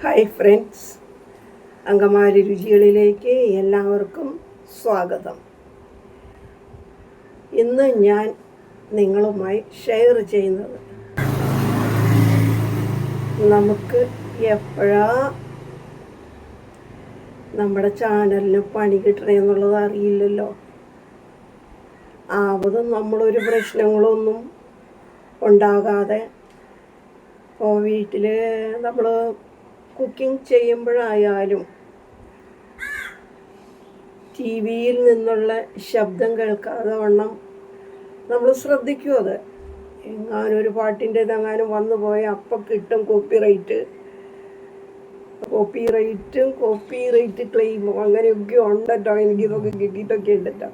Hi friends Angamaly രുചികളിലേക്ക് എല്ലാവർക്കും സ്വാഗതം. ഇന്ന് ഞാൻ നിങ്ങളുമായി ഷെയർ ചെയ്യുന്നത് നമുക്ക് എപ്പോഴാ നമ്മുടെ ചാനലിന് പണി കിട്ടണേ എന്നുള്ളത് അറിയില്ലല്ലോ. ആവതും നമ്മളൊരു പ്രശ്നങ്ങളൊന്നും ഉണ്ടാകാതെ ഇപ്പോൾ വീട്ടിൽ നമ്മൾ കുക്കിംഗ് ചെയ്യുമ്പോഴായാലും ടി വിയിൽ നിന്നുള്ള ശബ്ദം കേൾക്കാതെ വണ്ണം നമ്മൾ ശ്രദ്ധിക്കും അത്. എങ്ങാനും ഒരു പാട്ടിന്റെ ഇതെങ്ങാനും വന്നു പോയ അപ്പം കിട്ടും കോപ്പി റൈറ്റ് കോപ്പി റൈറ്റും കോപ്പി റൈറ്റ് ക്ലെയിമും അങ്ങനെയൊക്കെ ഉണ്ടല്ലോ എനിക്കിതൊക്കെ കിട്ടിയിട്ടൊക്കെ ഉണ്ടല്ലോ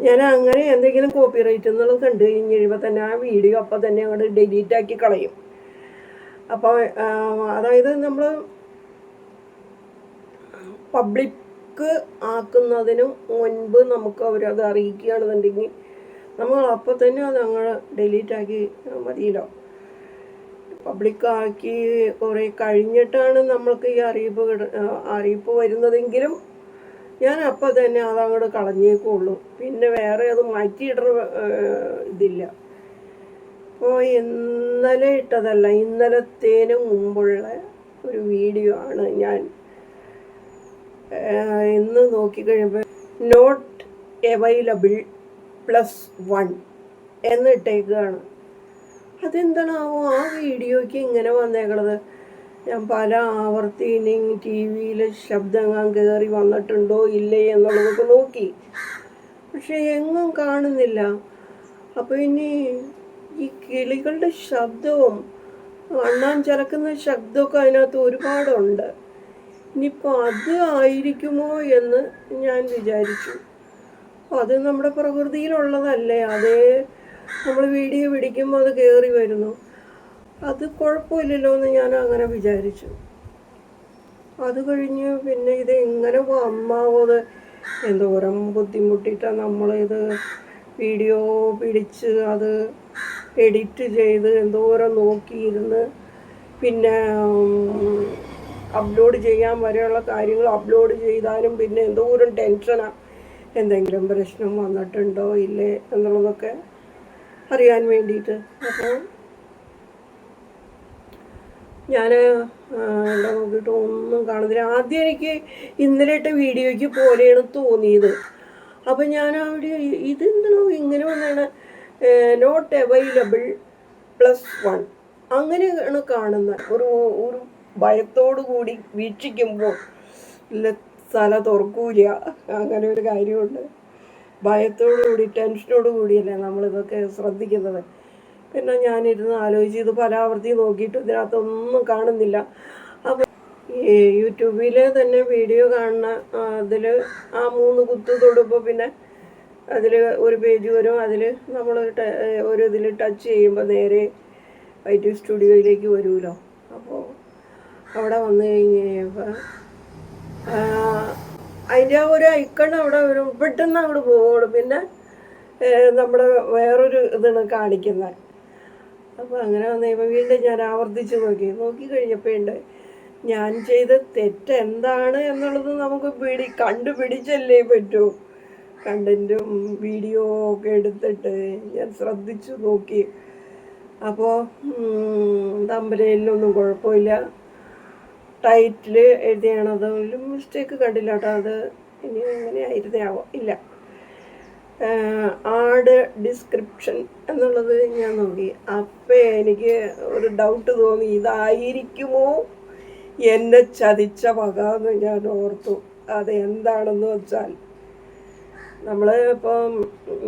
ഞാൻ അങ്ങനെ എന്തെങ്കിലും കോപ്പി റൈറ്റ് എന്നുള്ളത് കണ്ടു കഴിഞ്ഞ് കഴിയുമ്പോൾ തന്നെ ആ വീഡിയോ അപ്പം തന്നെ അങ്ങോട്ട് ഡിലീറ്റ് ആക്കി കളയും. അപ്പോൾ അതായത് നമ്മൾ പബ്ലിക്ക് ആക്കുന്നതിന് മുൻപ് നമുക്ക് അവരത് അറിയിക്കുകയാണെന്നുണ്ടെങ്കിൽ നമ്മൾ അപ്പോൾ തന്നെ അത് അങ്ങ് ഡിലീറ്റ് ആക്കി മതിയല്ലോ. പബ്ലിക്കാക്കി കുറേ കഴിഞ്ഞിട്ടാണ് നമ്മൾക്ക് ഈ അറിയിപ്പ് അറിയിപ്പ് വരുന്നതെങ്കിലും ഞാൻ അപ്പോൾ തന്നെ അതങ്ങോട്ട് കളഞ്ഞേക്കുള്ളൂ. പിന്നെ വേറെ അത് മാറ്റിയിടുന്ന ഇതില്ല. അപ്പോൾ ഇന്നലെ ഇട്ടതല്ല ഇന്നലത്തേന് മുമ്പുള്ള ഒരു വീഡിയോ ആണ് ഞാൻ ഇന്ന് നോക്കിക്കഴിയുമ്പോൾ നോട്ട് അവൈലബിൾ പ്ലസ് വൺ എന്നിട്ടേക്കാണ് അതെന്താണാവോ ആ വീഡിയോയ്ക്ക് ഇങ്ങനെ വന്നേക്കണത്. ഞാൻ പല ആവർത്തി ഇനി ടി വിയിൽ ശബ്ദം കയറി വന്നിട്ടുണ്ടോ ഇല്ലേ എന്നുള്ളതൊക്കെ നോക്കി. പക്ഷേ എങ്ങും കാണുന്നില്ല. അപ്പോൾ ഇനി കിളികളുടെ ശബ്ദവും അണ്ണാൻ ചലക്കുന്ന ശബ്ദമൊക്കെ അതിനകത്ത് ഒരുപാടുണ്ട്. ഇനിയിപ്പോൾ അത് ആയിരിക്കുമോ എന്ന് ഞാൻ വിചാരിച്ചു. അത് നമ്മുടെ പ്രകൃതിയിലുള്ളതല്ലേ. അതേ നമ്മൾ വീഡിയോ പിടിക്കുമ്പോൾ അത് കയറി വരുന്നു. അത് കുഴപ്പമില്ലല്ലോ എന്ന് ഞാൻ അങ്ങനെ വിചാരിച്ചു. അത് കഴിഞ്ഞ് പിന്നെ ഇത് എങ്ങനെ അമ്മാവത് എന്തോരം ബുദ്ധിമുട്ടിയിട്ടാണ് നമ്മളിത് വീഡിയോ പിടിച്ച് അത് എഡിറ്റ് ചെയ്ത് എന്തോരം നോക്കിയിരുന്ന് പിന്നെ അപ്ലോഡ് ചെയ്യാൻ വരെയുള്ള കാര്യങ്ങൾ അപ്ലോഡ് ചെയ്താലും പിന്നെ എന്തോരം ടെൻഷനാണ് എന്തെങ്കിലും പ്രശ്നം വന്നിട്ടുണ്ടോ ഇല്ലേ എന്നുള്ളതൊക്കെ അറിയാൻ വേണ്ടിയിട്ട്. അപ്പോൾ ഞാൻ ഇവിടെ നോക്കിയിട്ട് ഒന്നും കാണുന്നില്ല. ആദ്യം എനിക്ക് ഇന്നലെയിട്ട് വീഡിയോയ്ക്ക് പോലെയാണ് തോന്നിയത്. അപ്പം ഞാൻ അവിടെ ഇതെന്താണോ ഇങ്ങനെ വന്നാണ് നോട്ട് അവൈലബിൾ പ്ലസ് വൺ അങ്ങനെയാണ് കാണുന്നത് ഒരു ഒരു ഭയത്തോടു കൂടി വീക്ഷിക്കുമ്പോൾ തല തുറക്കൂല. അങ്ങനെ ഒരു കാര്യമുണ്ട്. ഭയത്തോടു കൂടി ടെൻഷനോട് കൂടിയല്ലേ നമ്മളിതൊക്കെ ശ്രദ്ധിക്കുന്നത്. പിന്നെ ഞാനിരുന്ന് ആലോചിച്ച് ഇത് പലാവർത്തി നോക്കിയിട്ട് ഇതിനകത്തൊന്നും കാണുന്നില്ല. അപ്പം യൂട്യൂബിൽ തന്നെ വീഡിയോ കാണുന്ന അതിൽ ആ മൂന്ന് കുത്തു തൊടുമ്പോൾ പിന്നെ അതിൽ ഒരു പേജ് വരും. അതിൽ നമ്മൾ ഒരു ഇതിൽ ടച്ച് ചെയ്യുമ്പോൾ നേരെ വൈറ്റ് സ്റ്റുഡിയോയിലേക്ക് വരുമല്ലോ. അപ്പോൾ അവിടെ വന്നു കഴിഞ്ഞ് കഴിയുമ്പോൾ അതിന്റെ ഒരു ഐക്കൺ അവിടെ വരും. പെട്ടെന്ന് അങ്ങോട്ട് പോകുള്ളൂ പിന്നെ നമ്മുടെ വേറൊരു ഇതാണ് കാണിക്കുന്നത് അപ്പോൾ അങ്ങനെ വന്നു കഴിയുമ്പോൾ വീണ്ടും ഞാൻ ആവർത്തിച്ച് നോക്കി. നോക്കി കഴിഞ്ഞപ്പോഴുണ്ട് ഞാൻ ചെയ്ത തെറ്റ് എന്താണ് എന്നുള്ളത് നമുക്ക് പിടി കണ്ടുപിടിച്ചല്ലേ പറ്റൂ. കണ്ടന്റും വീഡിയോ ഒക്കെ എടുത്തിട്ട് ഞാൻ ശ്രദ്ധിച്ചു നോക്കി. അപ്പോൾ തമ്പലയിലൊന്നും കുഴപ്പമില്ല. ടൈറ്റിൽ എഴുതിയാണത് ഒരു മിസ്റ്റേക്ക് കണ്ടില്ല കേട്ടോ. അത് ഇനി അങ്ങനെ ആയിരുന്നാവോ ഇല്ല. ആഡ് ഡിസ്ക്രിപ്ഷൻ എന്നുള്ളത് ഞാൻ നോക്കി. അപ്പോൾ എനിക്ക് ഒരു ഡൗട്ട് തോന്നി. ഇതായിരിക്കുമോ? എന്നെ ചതിച്ച വക എന്ന് ഞാൻ ഓർത്തു. അത് എന്താണെന്ന് വെച്ചാൽ നമ്മൾ ഇപ്പം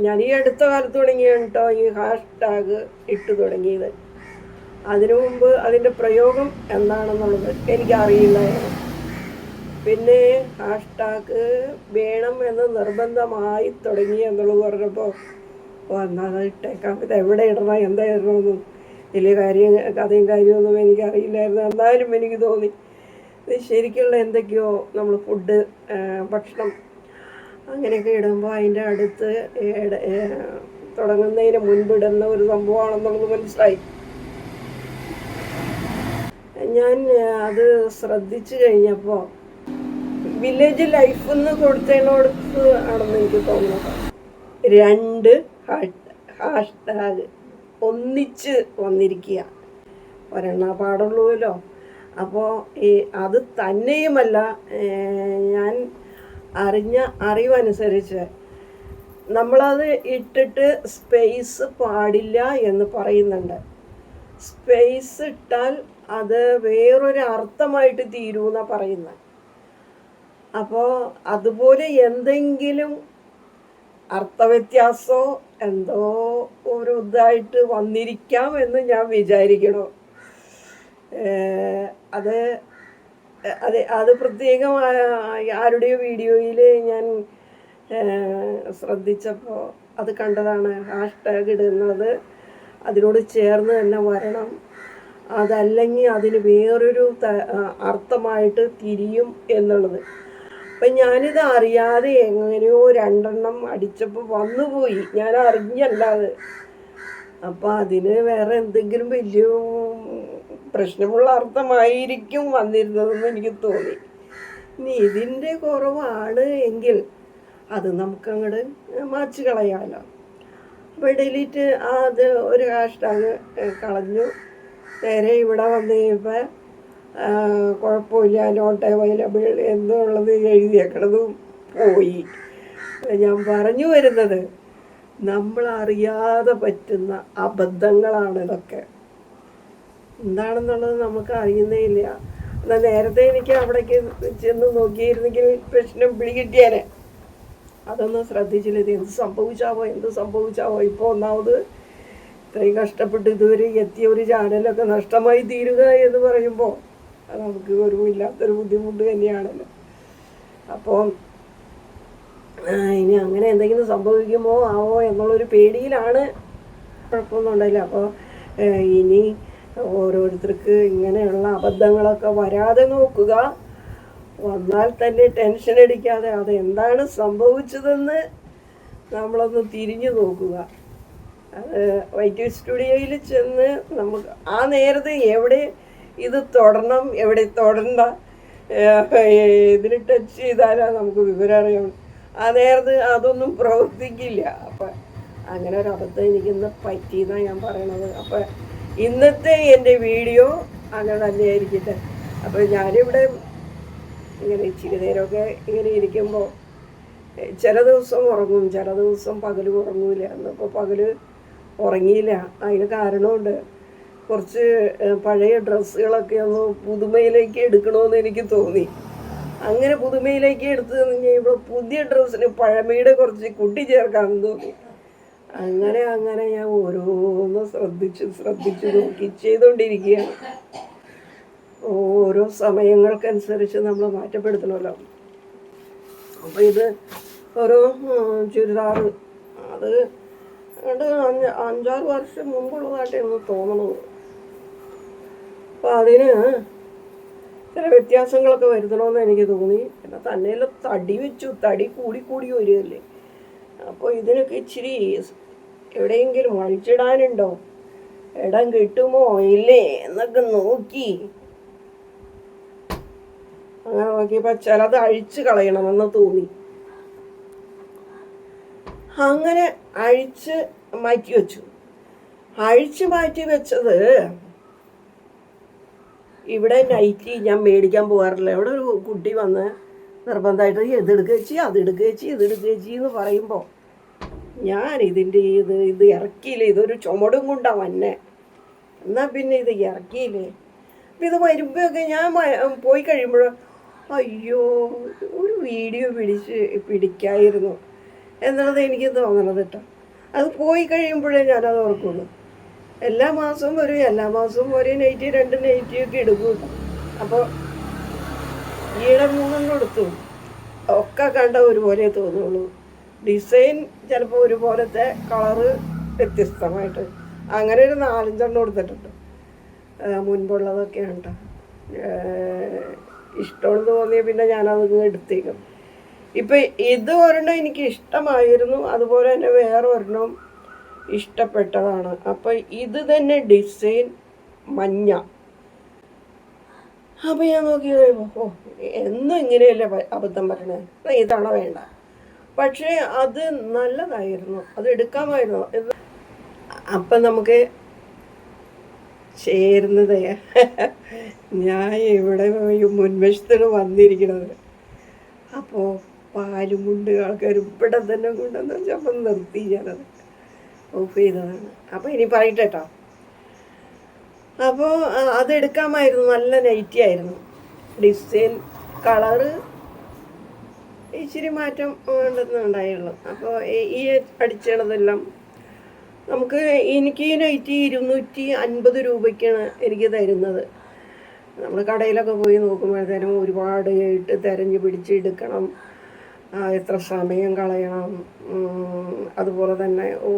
ഞാൻ ഈ അടുത്ത കാലത്ത് തുടങ്ങിയാണ് കേട്ടോ ഈ ഹാഷ് ടാഗ് ഇട്ട് തുടങ്ങിയത്. അതിനു മുമ്പ് അതിന്റെ പ്രയോഗം എന്താണെന്നുള്ളത് എനിക്കറിയില്ലായിരുന്നു പിന്നെ ഹാഷ് ടാഗ് വേണം എന്ന് നിർബന്ധമായി തുടങ്ങി എന്നുള്ളത് പറഞ്ഞപ്പോൾ ഓ എന്നാൽ ഇട്ടേക്കാം. ഇത് എവിടെ ഇടണം എന്താ ഇടണമെന്നും വലിയ കാര്യം കഥയും കാര്യമൊന്നും എനിക്കറിയില്ലായിരുന്നു. എന്നാലും എനിക്ക് തോന്നി ശരിക്കുള്ള എന്തൊക്കെയോ നമ്മൾ ഫുഡ് ഭക്ഷണം അങ്ങനെയൊക്കെ ഇടുമ്പോൾ അതിന്റെ അടുത്ത് തുടങ്ങുന്നതിന് മുൻപിടുന്ന ഒരു സംഭവമാണെന്നുള്ളത് മനസ്സിലായി. ഞാൻ അത് ശ്രദ്ധിച്ചു കഴിഞ്ഞപ്പോൾ വില്ലേജ് ലൈഫ് എന്ന് കൊടുത്തതിനോടത്ത് ആണെന്ന് എനിക്ക് തോന്നുന്നത് രണ്ട് ഹാഷ്ടാഗ് ഒന്നിച്ച് വന്നിരിക്കുക. ഒരെണ്ണ പാടുള്ളൂല്ലോ. അപ്പോൾ ഈ അത് തന്നെയുമല്ല ഞാൻ അറിഞ്ഞ അറിവനുസരിച്ച് നമ്മളത് ഇട്ടിട്ട് സ്പേസ് പാടില്ല എന്ന് പറയുന്നുണ്ട്. സ്പേസ് ഇട്ടാൽ അത് വേറൊരു അർത്ഥമായിട്ട് തീരുമെന്നാണ് പറയുന്നത് അപ്പോൾ അതുപോലെ എന്തെങ്കിലും അർത്ഥവ്യത്യാസമോ എന്തോ ഒരു ഇതായിട്ട് വന്നിരിക്കാം എന്ന് ഞാൻ വിചാരിക്കണോ. അത് അത് അത് പ്രത്യേകമായ ആരുടെയോ വീഡിയോയിൽ ഞാൻ ശ്രദ്ധിച്ചപ്പോൾ അത് കണ്ടതാണ്. ഹാഷ്ടാഗ് ഇടുന്നത് അതിനോട് ചേർന്ന് തന്നെ വരണം. അതല്ലെങ്കിൽ അതിന് വേറൊരു അർത്ഥമായിട്ട് തിരിയും എന്നുള്ളത്. അപ്പം ഞാനിത് അറിയാതെ എങ്ങനെയോ രണ്ടെണ്ണം അടിച്ചപ്പോൾ വന്നുപോയി. ഞാൻ അറിഞ്ഞല്ലാതെ അപ്പം അതിന് വേറെ എന്തെങ്കിലും വലിയ പ്രശ്നമുള്ള അർത്ഥമായിരിക്കും വന്നിരുന്നതെന്ന് എനിക്ക് തോന്നി. ഇനി ഇതിന്റെ കുറവാണ് എങ്കിൽ അത് നമുക്കങ്ങോട്ട് മാച്ച് കളയാമല്ലോ അപ്പോൾ ഡിലീറ്റ് അത് ഒരു ഹാഷ്ടാഗ് കളഞ്ഞു. നേരെ ഇവിടെ വന്ന് കഴിയുമ്പോൾ കുഴപ്പമില്ല നോട്ട് അവൈലബിൾ എന്നുള്ളത് എഴുതിയേക്കണതും പോയി. ഞാൻ പറഞ്ഞു വരുന്നത് നമ്മൾ അറിയാതെ പറ്റുന്ന അബദ്ധങ്ങളാണ് ഇതൊക്കെ. എന്താണെന്നുള്ളത് നമുക്ക് അറിയുന്നേ ഇല്ല. എന്നാൽ നേരത്തെ എനിക്ക് അവിടേക്ക് ചെന്ന് നോക്കിയിരുന്നെങ്കിൽ പ്രശ്നം പിടികിട്ടിയാനെ അതൊന്നും ശ്രദ്ധിച്ചില്ല ഇത് എന്ത് സംഭവിച്ചാവോ എന്ത് സംഭവിച്ചാവോ. ഇപ്പോൾ ഒന്നാമത് ഇത്രയും കഷ്ടപ്പെട്ട് ഇതുവരെ എത്തിയ ഒരു ചാനലൊക്കെ നഷ്ടമായി തീരുക എന്ന് പറയുമ്പോൾ അത് നമുക്ക് ഒരു ഇല്ലാത്തൊരു ബുദ്ധിമുട്ട് തന്നെയാണല്ലോ. അപ്പോൾ ഇനി അങ്ങനെ എന്തെങ്കിലും സംഭവിക്കുമോ ആവോ എന്നുള്ളൊരു പേടിയിലാണ്. കുഴപ്പമൊന്നും ഉണ്ടല്ലോ അപ്പോൾ ഇനി ഓരോരുത്തർക്ക് ഇങ്ങനെയുള്ള അബദ്ധങ്ങളൊക്കെ വരാതെ നോക്കുക. വന്നാൽ തന്നെ ടെൻഷൻ അടിക്കാതെ അത് എന്താണ് സംഭവിച്ചതെന്ന് നമ്മളൊന്ന് തിരിഞ്ഞു നോക്കുക. അത് വൈറ്റ് സ്റ്റുഡിയോയിൽ ചെന്ന് നമുക്ക് ആ നേരത്തെ എവിടെ ഇത് തുടരണം എവിടെ തുടണ്ട ഇതിൽ ടച്ച് ചെയ്താലാണ് നമുക്ക് വിവരം അറിയാം ആ നേരത്ത് അതൊന്നും പ്രവർത്തിക്കില്ല. അപ്പം അങ്ങനെ ഒരു അബദ്ധം എനിക്കിന്ന് പറ്റിയെന്നാണ് ഞാൻ പറയണത്. അപ്പം ഇന്നത്തെ എന്റെ വീഡിയോ അങ്ങനെ തന്നെയായിരിക്കട്ടെ. അപ്പോൾ ഞാനിവിടെ ഇങ്ങനെ ഇച്ചിരി നേരമൊക്കെ ഇങ്ങനെ ഇരിക്കുമ്പോൾ ചില ദിവസം ഉറങ്ങും ചില ദിവസം പകൽ ഉറങ്ങൂല. എന്നിപ്പോൾ പകൽ ഉറങ്ങിയില്ല. അതിന് കാരണമുണ്ട് കുറച്ച് പഴയ ഡ്രസ്സുകളൊക്കെ ഒന്ന് പുതുമയിലേക്ക് എടുക്കണമെന്ന് എനിക്ക് തോന്നി. അങ്ങനെ പുതുമയിലേക്ക് എടുത്ത് കഴിയുമ്പോൾ പുതിയ ഡ്രസ്സിന് പഴമയുടെ കുറച്ച് കുട്ടി ചേർക്കാമെന്ന് തോന്നി. അങ്ങനെ അങ്ങനെ ഞാൻ ഓരോന്ന് ശ്രദ്ധിച്ച് ശ്രദ്ധിച്ച് നോക്കി ചെയ്തുകൊണ്ടിരിക്കുകയാണ് ഓരോ സമയങ്ങൾക്കനുസരിച്ച് നമ്മൾ മാറ്റപ്പെടുത്തണമല്ലോ. അപ്പോൾ ഇത് ഓരോ ചുരിദാർ അത് രണ്ട് അഞ്ച് അഞ്ചാറ് വർഷം മുമ്പുള്ളതായിട്ട് തോന്നുന്നത് അപ്പോൾ അതിന് ചില വ്യത്യാസങ്ങളൊക്കെ വരുത്തണമെന്ന് എനിക്ക് തോന്നി. പിന്നെ തന്നെയല്ല തടി വെച്ചു തടി കൂടി കൂടി വരികയല്ലേ. അപ്പോൾ ഇതിനൊക്കെ ഇച്ചിരി എവിടെയെങ്കിലും വലിച്ചിടാനുണ്ടോ ഇടം കിട്ടുമോ? ഇല്ലേ? എന്നൊക്കെ നോക്കി. അങ്ങനെ നോക്കിയപ്പോൾ ചിലത് അഴിച്ചു കളയണമെന്ന് തോന്നി. അങ്ങനെ അഴിച്ച് മാറ്റി വെച്ചു. അഴിച്ച് മാറ്റി വെച്ചത് ഇവിടെ നൈറ്റി ഞാൻ മേടിക്കാൻ പോകാറില്ല. ഇവിടെ ഒരു കുട്ടി വന്ന് നിർബന്ധമായിട്ട് ഇത് എടുക്കുകയും ചെയ്യും അത് ചേച്ചി ചെയ്യും ഇത് ഇതെടുക്കുക ചെയ്യും എന്ന് പറയുമ്പോൾ ഞാൻ ഇതിന്റെ ഇത് ഇത് ഇറക്കിയില്ലേ ഇതൊരു ചുമടും കൊണ്ടാണ് വന്നെ. എന്നാൽ പിന്നെ ഇത് ഇറക്കിയില്ലേ? അപ്പം ഇത് വരുമ്പോഴൊക്കെ ഞാൻ പോയി കഴിയുമ്പോൾ അയ്യോ ഒരു വീഡിയോ പിടിച്ച് പിടിക്കായിരുന്നു. എന്നുള്ളത് എനിക്ക് തോന്നണത് കേട്ടോ. അത് പോയി കഴിയുമ്പോഴേ ഞാനത് ഓർക്കുള്ളൂ. എല്ലാ മാസവും വരും എല്ലാ മാസവും ഒരു നൈറ്റി രണ്ട് നൈറ്റിയൊക്കെ എടുക്കും അപ്പോൾ മൂന്നെണ്ണം എടുത്തു ഒക്കെ കണ്ട ഒരുപോലെ തോന്നുള്ളൂ. ഡിസൈൻ ചിലപ്പോൾ ഒരുപോലത്തെ കളറ് വ്യത്യസ്തമായിട്ട്. അങ്ങനെ ഒരു നാലഞ്ചെണ്ണം എടുത്തിട്ടുണ്ട്. ആ, മുൻപുള്ളതൊക്കെയാണ് കേട്ടോ ഇഷ്ടമെന്ന് തോന്നിയ പിന്നെ ഞാനത് എടുത്തേക്കും. ഇപ്പം ഇത് ഒരെണ്ണം എനിക്ക് ഇഷ്ടമായിരുന്നു. അതുപോലെ തന്നെ വേറെ ഒരെണ്ണം ഇഷ്ടപ്പെട്ടതാണ്. അപ്പം ഇത് തന്നെ ഡിസൈൻ മഞ്ഞ. അപ്പം ഞാൻ നോക്കി കഴിയുമ്പോൾ ഓ എന്നും ഇങ്ങനെയല്ലേ അബദ്ധം പറയണേ? ഇതാണോ വേണ്ട. പക്ഷേ അത് നല്ലതായിരുന്നു. അത് എടുക്കാമായിരുന്നു. അപ്പം നമുക്ക് ചേരുന്നത് ഞാൻ ഇവിടെ മുൻവശത്തിന് വന്നിരിക്കുന്നത്. അപ്പോൾ പാലും കൊണ്ട് ആൾക്കാർ ഇവിടെ തന്നെ കൊണ്ടുവന്ന് വെച്ചാൽ അപ്പം നിർത്തി ഞാനത് ഓഫ് ചെയ്തതാണ്. അപ്പോൾ ഇനി പറയട്ടെ കേട്ടോ അപ്പോൾ അതെടുക്കാമായിരുന്നു. നല്ല നൈറ്റി ആയിരുന്നു. ഡിസൈൻ കളറ് ഇച്ചിരി മാറ്റം ഉണ്ടെന്നുണ്ടായുള്ളൂ അപ്പോൾ ഈ അടിച്ചതെല്ലാം നമുക്ക് എനിക്ക് ഈ നൈറ്റി ഇരുന്നൂറ്റി അൻപത് രൂപയ്ക്കാണ് എനിക്ക് തരുന്നത്. നമ്മൾ കടയിലൊക്കെ പോയി നോക്കുമ്പോഴത്തേനും ഒരുപാട് ഇട്ട് തിരഞ്ഞ് പിടിച്ചെടുക്കണം എടുക്കണം. എത്ര സമയം കളയണം. അതുപോലെ തന്നെ ഓ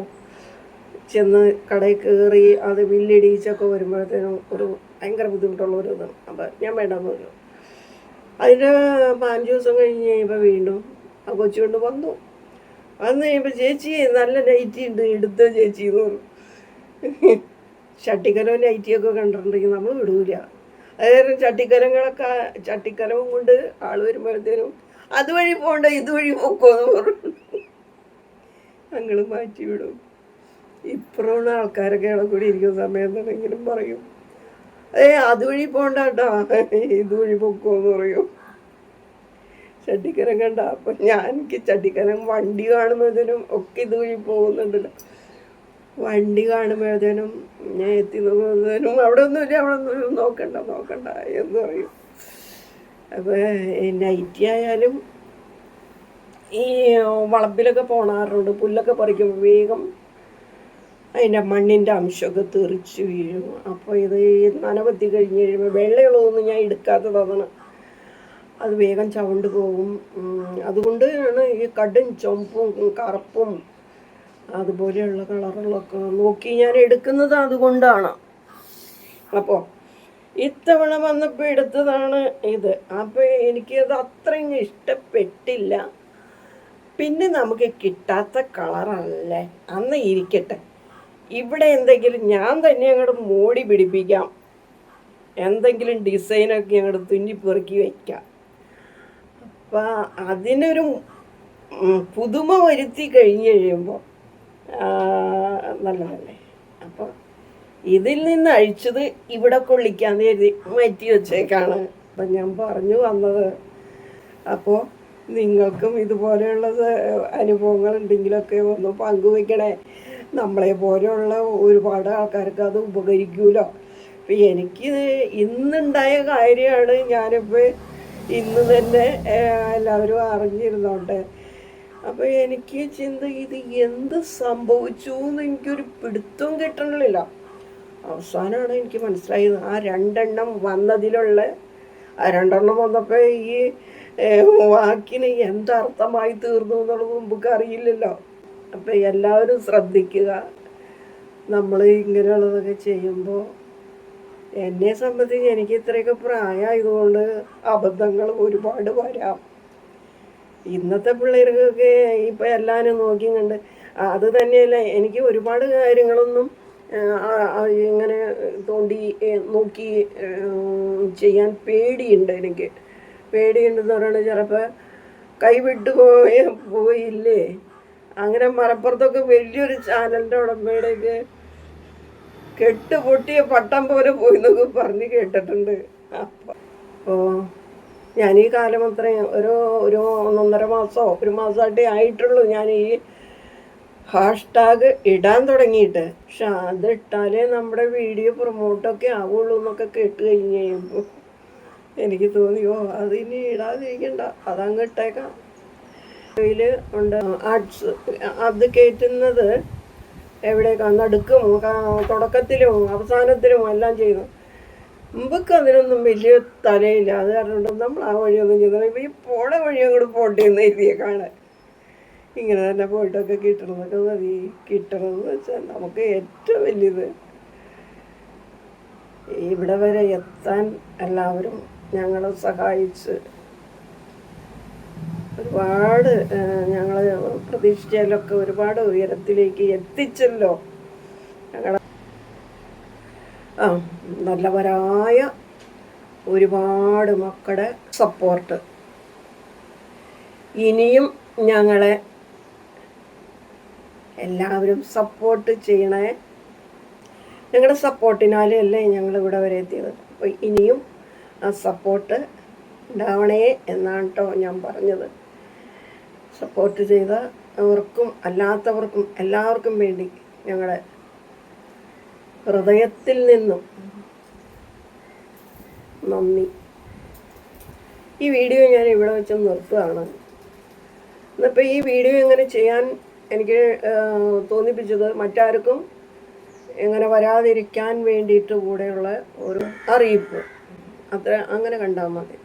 ചെന്ന് കടയിൽ കയറി അത് ബില്ലിടിച്ചൊക്കെ വരുമ്പോഴത്തേനും ഒരു ഭയങ്കര ബുദ്ധിമുട്ടുള്ള ഒരു ഇതാണ്. അപ്പം ഞാൻ വേണ്ടെന്ന് പറഞ്ഞു. അതിന്റെ അഞ്ച് ദിവസം കഴിഞ്ഞ് കഴിയുമ്പോൾ വീണ്ടും ആ കൊച്ചു കൊണ്ട് വന്നു. വന്നു കഴിയുമ്പോൾ ചേച്ചി നല്ല നൈറ്റി ഉണ്ട് എടുത്ത ചേച്ചി എന്ന് പറഞ്ഞു. ചട്ടിക്കലവും നൈറ്റിയൊക്കെ കണ്ടിട്ടുണ്ടെങ്കിൽ നമ്മൾ വിടൂല. അതായത് ചട്ടിക്കലങ്ങളൊക്കെ ചട്ടിക്കലവും കൊണ്ട് ആൾ വരുമ്പോഴത്തേനും അതുവഴി പോകണ്ട ഇതുവഴി പോക്കോന്ന് പറഞ്ഞു. ഞങ്ങൾ മാറ്റി വിടും. ഇപ്പുറമുള്ള ആൾക്കാരൊക്കെ കൂടി ഇരിക്കുന്ന സമയത്താണെങ്കിലും പറയും. ഏ അതുവഴി പോണ്ട കേട്ടോ ഇതുവഴി പൊക്കോന്ന് പറയും. ചട്ടിക്കരം കണ്ട. അപ്പൊ ഞാൻ എനിക്ക് ചട്ടിക്കരം വണ്ടി കാണുമ്പോഴത്തേനും ഒക്കെ ഇതുവഴി പോകുന്നുണ്ടല്ലോ. വണ്ടി കാണുമ്പോഴത്തേനും ഞാൻ എത്തി നോക്കുമ്പോഴത്തേനും അവിടെ ഒന്നുമില്ല അവിടെ ഒന്നും നോക്കണ്ട നോക്കണ്ട എന്ന് പറയും. അപ്പോൾ നൈറ്റി ആയാലും ഈ വളമ്പിലൊക്കെ പോണാറുണ്ട് പുല്ലൊക്കെ പറിക്കുമ്പോൾ വേഗം അതിന്റെ മണ്ണിന്റെ അംശമൊക്കെ തെറിച്ച് വീഴും. അപ്പോൾ ഇത് നനവത്തി കഴിഞ്ഞ് കഴിയുമ്പോൾ വെള്ളയുള്ളതൊന്നും ഞാൻ എടുക്കാത്തതാണ് അത് വേഗം ചവണ്ട് പോകും അതുകൊണ്ട് അതുകൊണ്ടാണ് ഈ കടും ചുമപ്പും കറുപ്പും അതുപോലെയുള്ള കളറുകളൊക്കെ നോക്കി ഞാൻ എടുക്കുന്നത് അതുകൊണ്ടാണ്. അപ്പോൾ ഇത്തവണ വന്നപ്പോൾ എടുത്തതാണ് ഇത്. അപ്പോൾ എനിക്കത് അത്രയും ഇഷ്ടപ്പെട്ടില്ല. പിന്നെ നമുക്ക് കിട്ടാത്ത കളറല്ലേ? അന്ന് ഇരിക്കട്ടെ. ഇവിടെ എന്തെങ്കിലും ഞാൻ തന്നെ അങ്ങോട്ട് മോടി പിടിപ്പിക്കാം. എന്തെങ്കിലും ഡിസൈനൊക്കെ അങ്ങോട്ട് തുന്നിപ്പെറുക്കി വയ്ക്കാം അപ്പം അതിനൊരു പുതുമ വരുത്തി കഴിഞ്ഞ് കഴിയുമ്പോൾ നല്ലതല്ലേ? അപ്പം ഇതിൽ നിന്ന് അഴിച്ചത് ഇവിടെ കൊള്ളിക്കാന്ന് കരുതി മാറ്റി വെച്ചേക്കാണ്. അപ്പം ഞാൻ പറഞ്ഞു വന്നത് അപ്പോൾ നിങ്ങൾക്കും ഇതുപോലെയുള്ള അനുഭവങ്ങൾ ഉണ്ടെങ്കിലൊക്കെ ഒന്ന് പങ്കുവെക്കണേ. നമ്മളെ പോലെയുള്ള ഒരുപാട് ആൾക്കാർക്ക് അത് ഉപകരിക്കുമല്ലോ അപ്പം എനിക്ക് ഇന്നുണ്ടായ കാര്യമാണ് ഞാനിപ്പോൾ ഇന്ന് തന്നെ എല്ലാവരും അറിഞ്ഞിരുന്നോട്ടെ അപ്പോൾ എനിക്ക് ചിന്ത ഇത് എന്ത് സംഭവിച്ചു എന്ന് എനിക്കൊരു പിടുത്തവും കിട്ടണില്ല. അവസാനമാണ് എനിക്ക് മനസ്സിലായത്. ആ രണ്ടെണ്ണം വന്നതിലുള്ള ആ രണ്ടെണ്ണം വന്നപ്പോൾ ഈ വാക്കിന് എന്തർത്ഥമായി തീർന്നു എന്നുള്ളത് നമുക്ക് അറിയില്ലല്ലോ. അപ്പം എല്ലാവരും ശ്രദ്ധിക്കുക. നമ്മൾ ഇങ്ങനെയുള്ളതൊക്കെ ചെയ്യുമ്പോൾ എന്നെ സംബന്ധിച്ച് എനിക്ക് ഇത്രയൊക്കെ പ്രായമായതുകൊണ്ട് അബദ്ധങ്ങൾ ഒരുപാട് വരാം. ഇന്നത്തെ പിള്ളേർക്കൊക്കെ ഇപ്പം എല്ലാവരും നോക്കി കണ്ട് അത് തന്നെയല്ല എനിക്ക് ഒരുപാട് കാര്യങ്ങളൊന്നും ഇങ്ങനെ തോണ്ടി നോക്കി ചെയ്യാൻ പേടിയുണ്ട് എനിക്ക്. പേടിയുണ്ടെന്ന് പറയുന്നത് ചിലപ്പോൾ കൈവിട്ട് പോയ പോയില്ലേ? അങ്ങനെ മലപ്പുറത്തൊക്കെ വലിയൊരു ചാനലിന്റെ ഉടമയുടെയൊക്കെ കെട്ട് പൊട്ടിയ പട്ടം പോലെ പോയി എന്നൊക്കെ പറഞ്ഞ് കേട്ടിട്ടുണ്ട്. അപ്പം അപ്പോൾ ഞാൻ ഈ കാലം അത്രയും ഒരു ഒരു ഒന്നൊന്നര മാസമോ ഒരു മാസമായിട്ടേ ആയിട്ടുള്ളൂ ഞാൻ ഈ ഹാഷ്ടാഗ് ഇടാൻ തുടങ്ങിയിട്ട്. പക്ഷെ അതിട്ടാലേ നമ്മുടെ വീഡിയോ പ്രൊമോട്ടൊക്കെ ആവുള്ളൂ എന്നൊക്കെ കേട്ട് കഴിഞ്ഞ് കഴിയുമ്പോൾ എനിക്ക് തോന്നിയോ അതിനി ഇടാതിരിക്കണ്ട അതങ്ങ് ഇട്ടേക്കാം. ഇതിൽ ഉണ്ട്. ആർട്സ് അത് കയറ്റുന്നത് എവിടെ നടുക്കും തുടക്കത്തിലും അവസാനത്തിലും എല്ലാം ചെയ്യുന്നു. മുമ്പൊക്കെ അതിനൊന്നും വലിയ തലയില്ല. അത് കാരണം നമ്മൾ ആ വഴിയൊന്നും ഇപ്പം ഈ പോണ വഴി അങ്ങോട്ട് പോട്ടെ എന്ന് എഴുതിയെ കാണാൻ. ഇങ്ങനെ തന്നെ പോയിട്ടൊക്കെ കിട്ടണമെന്നൊക്കെ മതി. കിട്ടണമെന്ന് വെച്ചാൽ നമുക്ക് ഏറ്റവും വലിയത് ഇവിടെ വരെ എത്താൻ എല്ലാവരും ഞങ്ങളെ സഹായിച്ച് ഒരുപാട് ഞങ്ങൾ പ്രതീക്ഷിച്ചാലൊക്കെ ഒരുപാട് ഉയരത്തിലേക്ക് എത്തിച്ചല്ലോ. ഞങ്ങളെ ആ നല്ലവരായ ഒരുപാട് മക്കളുടെ സപ്പോർട്ട് ഇനിയും ഞങ്ങളെ എല്ലാവരും സപ്പോർട്ട് ചെയ്യണേ. ഞങ്ങളുടെ സപ്പോർട്ടിനാലല്ലേ ഞങ്ങൾ ഇവിടെ വരെ എത്തിയത്. അപ്പോൾ ഇനിയും ആ സപ്പോർട്ട് ഉണ്ടാവണേ എന്നാണ് കേട്ടോ ഞാൻ പറഞ്ഞത്. സപ്പോർട്ട് ചെയ്ത അവർക്കും അല്ലാത്തവർക്കും എല്ലാവർക്കും വേണ്ടി ഞങ്ങളുടെ ഹൃദയത്തിൽ നിന്നും നന്ദി. ഈ വീഡിയോ ഞാൻ ഇവിടെ വെച്ച് നിർത്തുകയാണ്. എന്നിപ്പോൾ ഈ വീഡിയോ എങ്ങനെ ചെയ്യാൻ എനിക്ക് തോന്നിപ്പിച്ചത് മറ്റാർക്കും എങ്ങനെ വരാതിരിക്കാൻ വേണ്ടിയിട്ട് കൂടെയുള്ള ഒരു അറിയിപ്പ്. അത്ര അങ്ങനെ കണ്ടാൽ മതി.